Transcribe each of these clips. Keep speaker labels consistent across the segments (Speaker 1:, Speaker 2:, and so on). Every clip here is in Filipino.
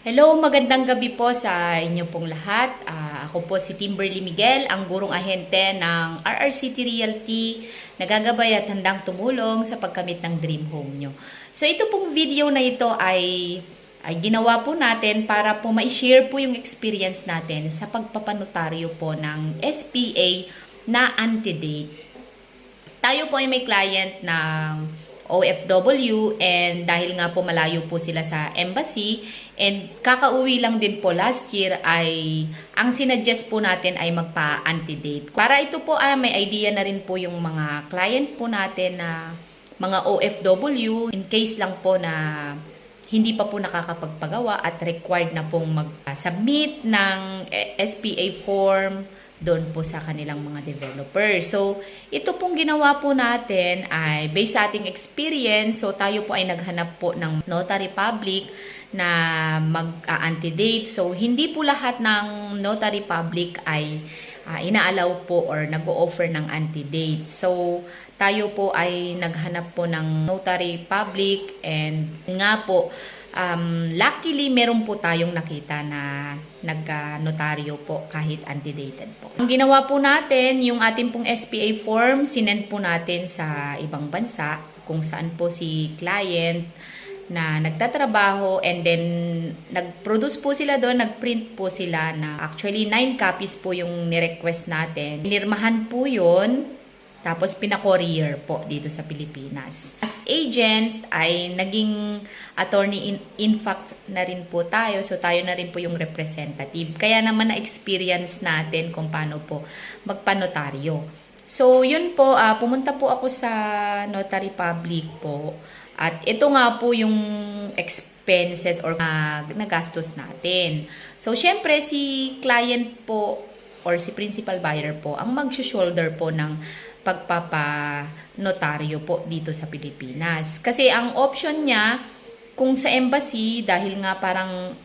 Speaker 1: Hello, magandang gabi po sa inyo pong lahat. Ah, ako po si Timberly Miguel, ang gurong ahente ng RRCT Realty, nagagabay at handang tumulong sa pagkamit ng dream home nyo. So ito pong video na ito ay, ay ginawa po natin para po ma-share po yung experience natin sa pagpapanotaryo po ng SPA na antidate. Tayo po ay may client ng OFW and dahil nga po malayo po sila sa embassy and kakauwi lang din po last year ay ang sinuggest po natin ay magpa-antidate. Para ito po ay may idea na rin po yung mga client po natin na mga OFW in case lang po na hindi pa po nakakapagpagawa at required na pong mag-submit ng eh, SPA form doon po sa kanilang mga developer. So, ito pong ginawa po natin ay based sa ating experience. So, tayo po ay naghanap po ng notary public na mag-antidate. So, hindi po lahat ng notary public ay uh, inaalaw po or nag-o-offer ng antidate. So, tayo po ay naghanap po ng notary public and nga po, um, luckily meron po tayong nakita na nagka-notaryo po kahit antedated po. Ang ginawa po natin, yung ating pong SPA form, sinend po natin sa ibang bansa kung saan po si client na nagtatrabaho and then nag-produce po sila doon, nag-print po sila na actually 9 copies po yung ni-request natin. Nirmahan po yun, tapos pina-courier po dito sa Pilipinas. As agent ay naging attorney in, in fact na rin po tayo. So tayo na rin po yung representative. Kaya naman na-experience natin kung paano po magpanotaryo. So yun po, ah, pumunta po ako sa notary public po. At ito nga po yung expenses or uh, nagastos natin. So syempre si client po or si principal buyer po ang mag-shoulder po ng pagpapa-notaryo po dito sa Pilipinas. Kasi ang option niya, kung sa embassy, dahil nga parang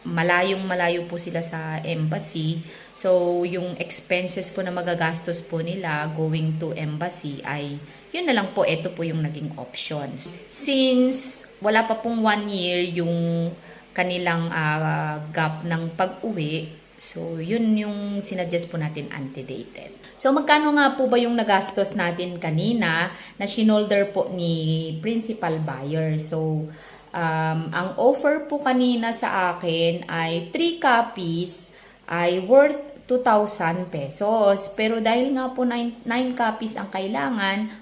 Speaker 1: malayong malayo po sila sa embassy, so yung expenses po na magagastos po nila going to embassy ay yun na lang po, ito po yung naging option. Since wala pa pong one year yung kanilang uh, gap ng pag-uwi, so yun yung sinuggest po natin antedated. So, magkano nga po ba yung nagastos natin kanina na shinolder po ni principal buyer? So, um, ang offer po kanina sa akin ay 3 copies ay worth 2,000 pesos. Pero dahil nga po 9, 9 copies ang kailangan,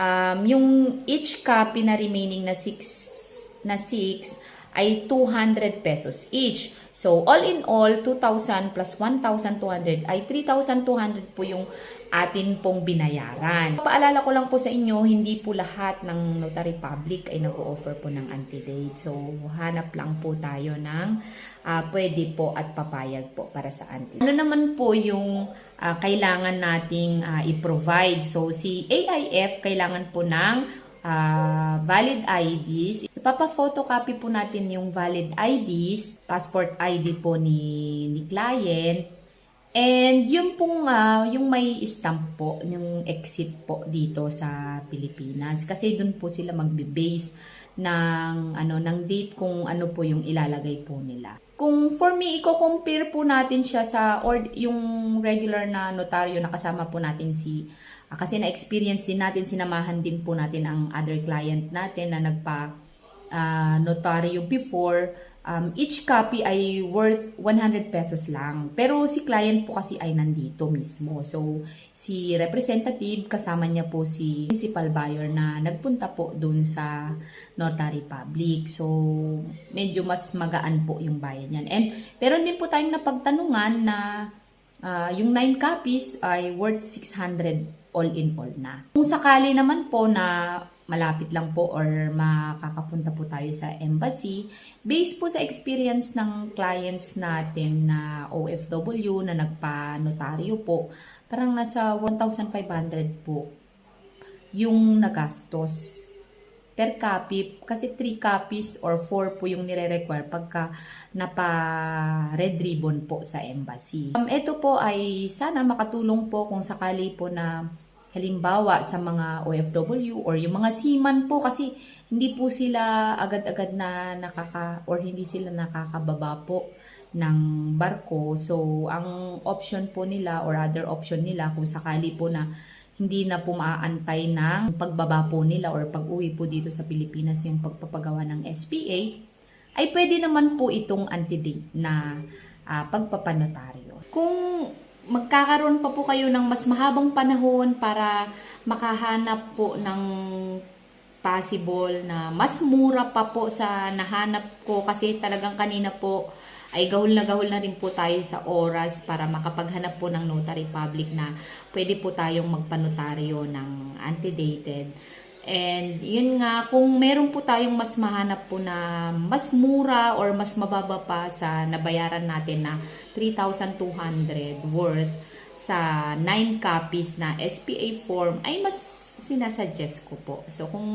Speaker 1: um, yung each copy na remaining na 6 na 6 ay 200 pesos each. So, all in all, 2,000 plus 1,200 ay 3,200 po yung atin pong binayaran. Paalala ko lang po sa inyo, hindi po lahat ng notary public ay nag-o-offer po ng antidate. So, hanap lang po tayo ng uh, pwede po at papayag po para sa antidate. Ano naman po yung uh, kailangan nating uh, i-provide? So, si AIF kailangan po ng uh, valid IDs. Ipapa-photocopy po natin yung valid IDs, passport ID po ni, ni client, and yung pong, uh, yung may stamp po, yung exit po dito sa Pilipinas. Kasi doon po sila magbe-base ng ano ng date kung ano po yung ilalagay po nila. Kung for me i-compare po natin siya sa or yung regular na notaryo na kasama po natin si uh, kasi na experience din natin sinamahan din po natin ang other client natin na nagpa uh, notaryo before um, each copy ay worth 100 pesos lang. Pero si client po kasi ay nandito mismo. So, si representative, kasama niya po si principal buyer na nagpunta po dun sa notary public. So, medyo mas magaan po yung bayad niyan. And, pero din po tayong napagtanungan na uh, yung 9 copies ay worth 600 all in all na. Kung sakali naman po na malapit lang po or makakapunta po tayo sa embassy, based po sa experience ng clients natin na OFW na nagpa-notaryo po, parang nasa 1,500 po yung nagastos per copy kasi 3 copies or 4 po yung nire-require pagka napa red ribbon po sa embassy. Um, ito po ay sana makatulong po kung sakali po na halimbawa sa mga OFW or yung mga seaman po kasi hindi po sila agad-agad na nakaka or hindi sila nakakababa po ng barko. So, ang option po nila or other option nila kung sakali po na hindi na po maaantay ng pagbaba po nila or pag-uwi po dito sa Pilipinas yung pagpapagawa ng SPA, ay pwede naman po itong antidate na ah, pagpapanotaryo. Kung magkakaroon pa po kayo ng mas mahabang panahon para makahanap po ng possible na mas mura pa po sa nahanap ko kasi talagang kanina po ay gahol na gahol na rin po tayo sa oras para makapaghanap po ng notary public na pwede po tayong magpanotaryo ng antedated. And yun nga, kung meron po tayong mas mahanap po na mas mura or mas mababa pa sa nabayaran natin na 3,200 worth sa 9 copies na SPA form ay mas sinasuggest ko po. So kung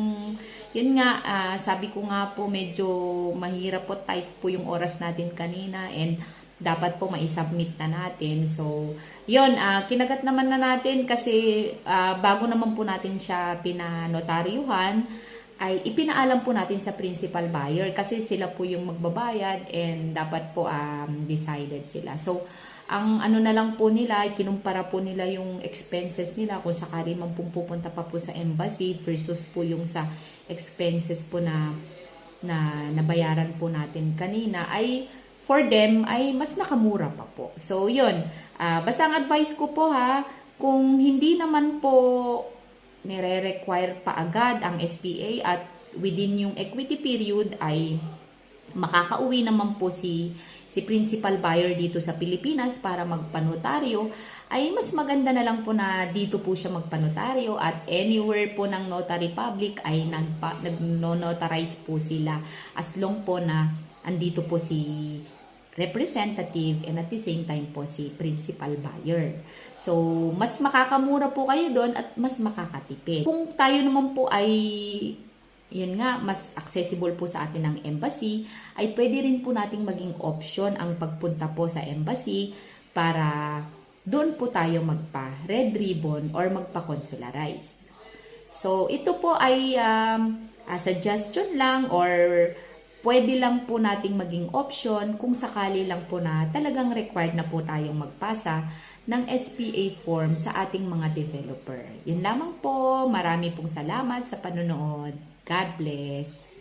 Speaker 1: yun nga, ah, sabi ko nga po medyo mahirap po type po yung oras natin kanina and dapat po maisubmit na natin. So, yun, ah, kinagat naman na natin kasi ah, bago naman po natin siya pinanotaryuhan, ay ipinaalam po natin sa principal buyer kasi sila po yung magbabayad and dapat po um, decided sila. So, ang ano na lang po nila, kinumpara po nila yung expenses nila kung sakali man pong pupunta pa po sa embassy versus po yung sa expenses po na na nabayaran po natin kanina ay for them ay mas nakamura pa po. So, yun. Ah, basta ang advice ko po ha, kung hindi naman po nire-require pa agad ang SPA at within yung equity period ay makakauwi naman po si si principal buyer dito sa Pilipinas para magpanotaryo ay mas maganda na lang po na dito po siya magpanotaryo at anywhere po ng notary public ay nagpa, nag-notarize po sila as long po na andito po si representative and at the same time po si principal buyer. So, mas makakamura po kayo doon at mas makakatipid. Kung tayo naman po ay yun nga, mas accessible po sa atin ng embassy, ay pwede rin po nating maging option ang pagpunta po sa embassy para doon po tayo magpa red ribbon or magpa consularized. So, ito po ay um, a suggestion lang or pwede lang po nating maging option kung sakali lang po na talagang required na po tayong magpasa ng SPA form sa ating mga developer. Yun lamang po. Marami pong salamat sa panonood. God bless.